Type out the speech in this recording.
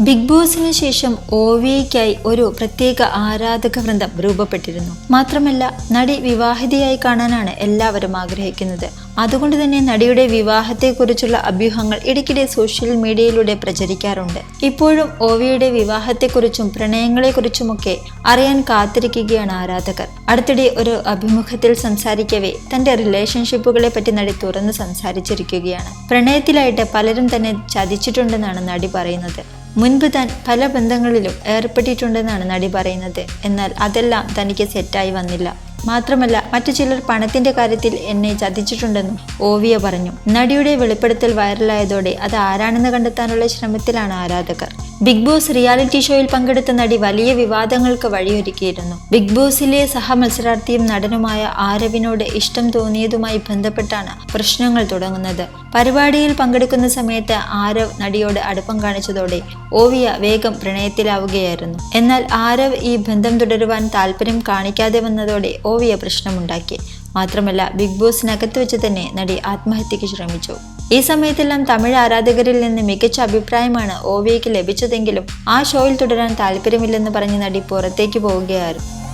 Big ബോസിന് ശേഷം ഓവിയയ്ക്കായി ഒരു പ്രത്യേക ആരാധക വൃന്ദം രൂപപ്പെട്ടിരുന്നു. മാത്രമല്ല നടി വിവാഹിതയായി കാണാനാണ് എല്ലാവരും ആഗ്രഹിക്കുന്നത്. അതുകൊണ്ട് തന്നെ നടിയുടെ വിവാഹത്തെക്കുറിച്ചുള്ള അഭ്യൂഹങ്ങൾ ഇടയ്ക്കിടെ സോഷ്യൽ മീഡിയയിലൂടെ പ്രചരിക്കാറുണ്ട്. ഇപ്പോഴും ഓവിയുടെ വിവാഹത്തെക്കുറിച്ചും പ്രണയങ്ങളെക്കുറിച്ചുമൊക്കെ അറിയാൻ കാത്തിരിക്കുകയാണ് ആരാധകർ. അടുത്തിടെ ഒരു അഭിമുഖത്തിൽ സംസാരിക്കവേ തന്റെ റിലേഷൻഷിപ്പുകളെ പറ്റി നടി തുറന്ന് സംസാരിച്ചിരിക്കുകയാണ്. പ്രണയത്തിലായിട്ട് പലരും തന്നെ ചതിച്ചിട്ടുണ്ടെന്നാണ് നടി പറയുന്നത്. മുൻപ് താൻ പല ബന്ധങ്ങളിലും ഏർപ്പെട്ടിട്ടുണ്ടെന്നാണ് നടി പറയുന്നത്. എന്നാൽ അതെല്ലാം തനിക്ക് സെറ്റായി വന്നില്ല. മാത്രമല്ല മറ്റു ചിലർ പണത്തിന്റെ കാര്യത്തിൽ എന്നെ ചതിച്ചിട്ടുണ്ടെന്നും ഓവിയ പറഞ്ഞു. നടിയുടെ വെളിപ്പെടുത്തൽ വൈറലായതോടെ അത് ആരാണെന്ന് കണ്ടെത്താനുള്ള ശ്രമത്തിലാണ് ആരാധകർ. ബിഗ് ബോസ് റിയാലിറ്റി ഷോയിൽ പങ്കെടുത്ത നടി വലിയ വിവാദങ്ങൾക്ക് വഴിയൊരുക്കിയിരുന്നു. ബിഗ് ബോസിലെ സഹമത്സരാർത്ഥിയും നടനുമായ ആരവിനോട് ഇഷ്ടം തോന്നിയതുമായി ബന്ധപ്പെട്ടാണ് പ്രശ്നങ്ങൾ തുടങ്ങുന്നത്. പരിപാടിയിൽ പങ്കെടുക്കുന്ന സമയത്ത് ആരവ് നടിയോട് അടുപ്പം കാണിച്ചതോടെ ഓവിയ വേഗം പ്രണയത്തിലാവുകയായിരുന്നു. എന്നാൽ ആരവ് ഈ ബന്ധം തുടരുവാൻ താല്പര്യം കാണിക്കാതെ വന്നതോടെ ഓവിയ പ്രശ്നമുണ്ടാക്കി. മാത്രമല്ല ബിഗ് ബോസിനകത്ത് വെച്ച് തന്നെ നടി ആത്മഹത്യക്ക് ശ്രമിച്ചു. ഈ സമയത്തെല്ലാം തമിഴ് ആരാധകരിൽ നിന്ന് മികച്ച അഭിപ്രായമാണ് ഓവിയയ്ക്ക് ലഭിച്ചതെങ്കിലും ആ ഷോയിൽ തുടരാൻ താല്പര്യമില്ലെന്ന് പറഞ്ഞ് നടി പുറത്തേക്ക് പോവുകയായിരുന്നു.